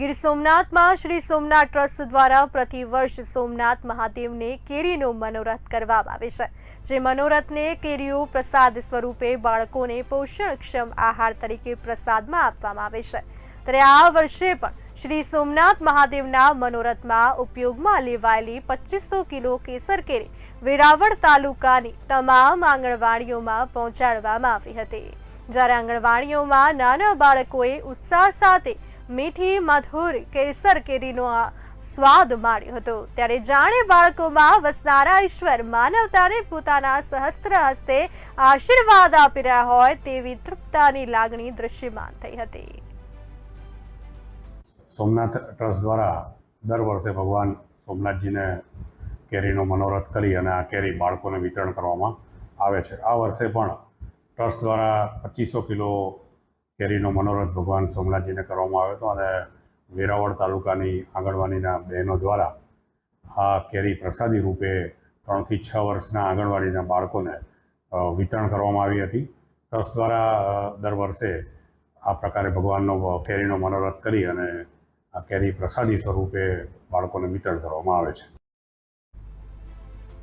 ગીર સોમનાથમાં શ્રી સોમનાથ ટ્રસ્ટ દ્વારા પ્રતિ વર્ષ સોમનાથ મહાદેવને કેરીનો મનોરથ કરવામાં આવે છે. જે મનોરથને કેરીઓ પ્રસાદ સ્વરૂપે બાળકોને પોષણક્ષમ આહાર તરીકે પ્રસાદમાં આપવામાં આવે છે. ત્યારે આ વર્ષે પણ શ્રી સોમનાથ મહાદેવના મનોરથમાં ઉપયોગમાં લેવાયેલી પચીસો કિલો કેસર કેરી વેરાવળ તાલુકાની તમામ આંગણવાડીઓમાં પહોંચાડવામાં આવી હતી. જ્યારે આંગણવાડીઓમાં નાના બાળકોએ ઉત્સાહ સાથે મીઠી મધુર કેસર કેરીનો આ સ્વાદ માણ્યો હતો. ત્યારે જાણે બાળકોમાં વસનારા ઈશ્વર માનવતાને પોતાના સહસ્ત્ર હસ્તે આશીર્વાદ આપી રહ્યા હોય તેવી તૃપ્તાની લાગણી દૃશ્યમાન થઈ હતી. સોમનાથ ટ્રસ્ટ દ્વારા દર વર્ષે ભગવાન સોમનાથજીને કેરીનો મનોરથ કરી અને આ કેરી બાળકોને વિતરણ કરવામાં આવે છે. આ વર્ષે પણ ટ્રસ્ટ દ્વારા પચીસો કિલો કેરીનો મનોરથ ભગવાન સોમનાથજીને કરવામાં આવ્યો હતો અને વેરાવળ તાલુકાની આંગણવાડીના બહેનો દ્વારા આ કેરી પ્રસાદી રૂપે ત્રણથી છ વર્ષના આંગણવાડીના બાળકોને વિતરણ કરવામાં આવી હતી. ટ્રસ્ટ દ્વારા દર વર્ષે આ પ્રકારે ભગવાનનો કેરીનો મનોરથ કરી અને આ કેરી પ્રસાદી સ્વરૂપે બાળકોને વિતરણ કરવામાં આવે છે.